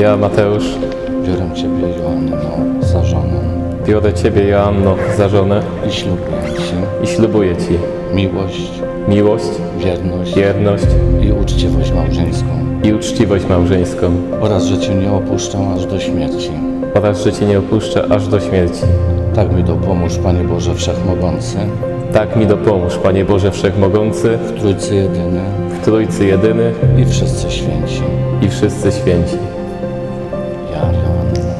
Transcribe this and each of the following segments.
Ja, Mateusz, biorę Ciebie, Joanno, za żonę. Biorę Ciebie, Joanno, za żonę. I ślubuję Ci. I ślubuję Ci. Miłość, miłość, wierność. Wierność. I uczciwość małżeńską. I uczciwość małżeńską. Oraz, że Cię nie opuszczę aż do śmierci. oraz, że Cię nie opuszczę aż do śmierci. Tak mi dopomóż, Panie Boże Wszechmogący, Tak mi dopomóż, Panie Boże Wszechmogący, w Trójcy Jedyny. W Trójcy Jedyny. I wszyscy święci. i wszyscy święci.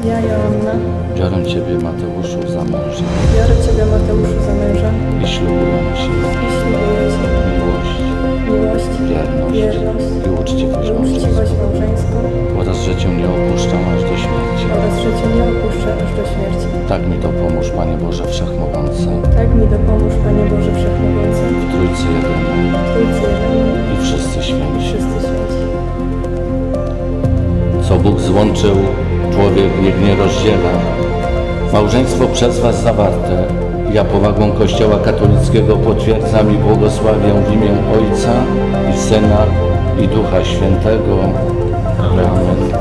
Ja, Joanna, biorę Ciebie, Mateuszu, za męża biorę Ciebie, Mateuszu, za męża i ślubuję Ci i ślubuję Ci miłość, miłość, wierność wierność i uczciwość i małżeńską uczciwość małżeńską oraz, że Cię nie opuszczę aż do śmierci. oraz, że Cię nie opuszczę aż do śmierci. Tak mi dopomóż, Panie Boże Wszechmogący, Tak mi dopomóż, Panie Boże Wszechmogący, w Trójcy Jedyny Trójcy Jedyny i wszyscy święci. wszyscy święci. Co Bóg złączył, człowiek niech nie rozdziela. Małżeństwo przez Was zawarte, ja powagą Kościoła katolickiego potwierdzam i błogosławię w imię Ojca i Syna i Ducha Świętego. Amen.